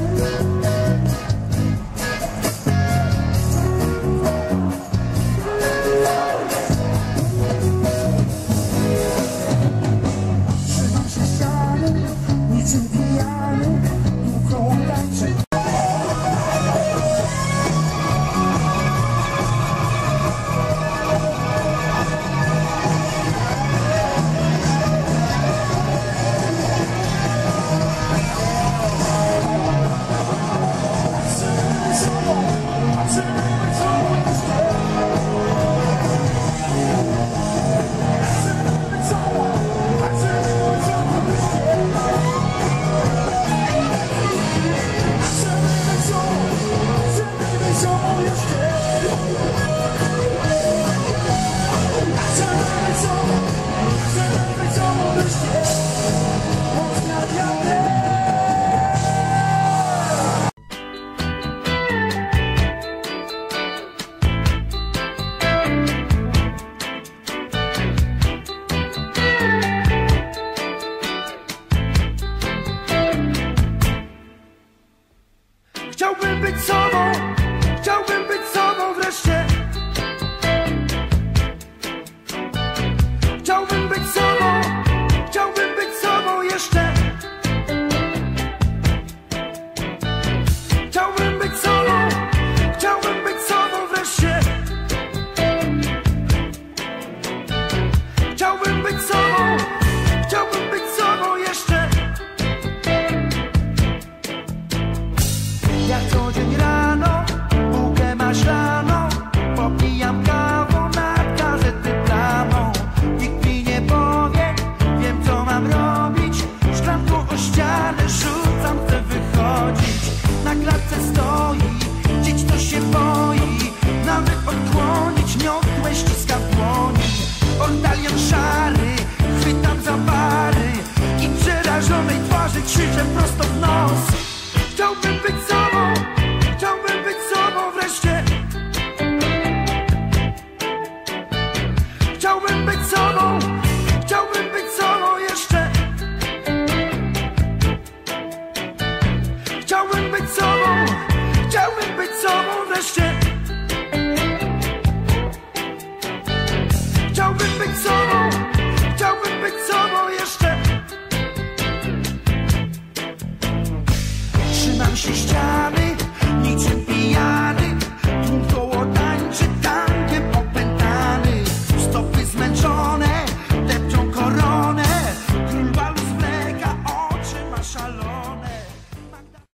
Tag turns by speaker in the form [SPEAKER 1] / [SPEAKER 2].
[SPEAKER 1] wreszcie Trzymam
[SPEAKER 2] Jak co dzień rano, bułkę maślaną Popijam kawą nad gazety plamą Nikt mi nie powie, wiem co mam robić. Szklanką o ścianę rzucam, chcę wychodzić. Na klatce stoi, Sobą, chciałbym być sobą jeszcze. Chciałbym być sobą, chciałbym być sobą wreszcie. Chciałbym być sobą, chciałbym być sobą jeszcze. Trzymam się ściany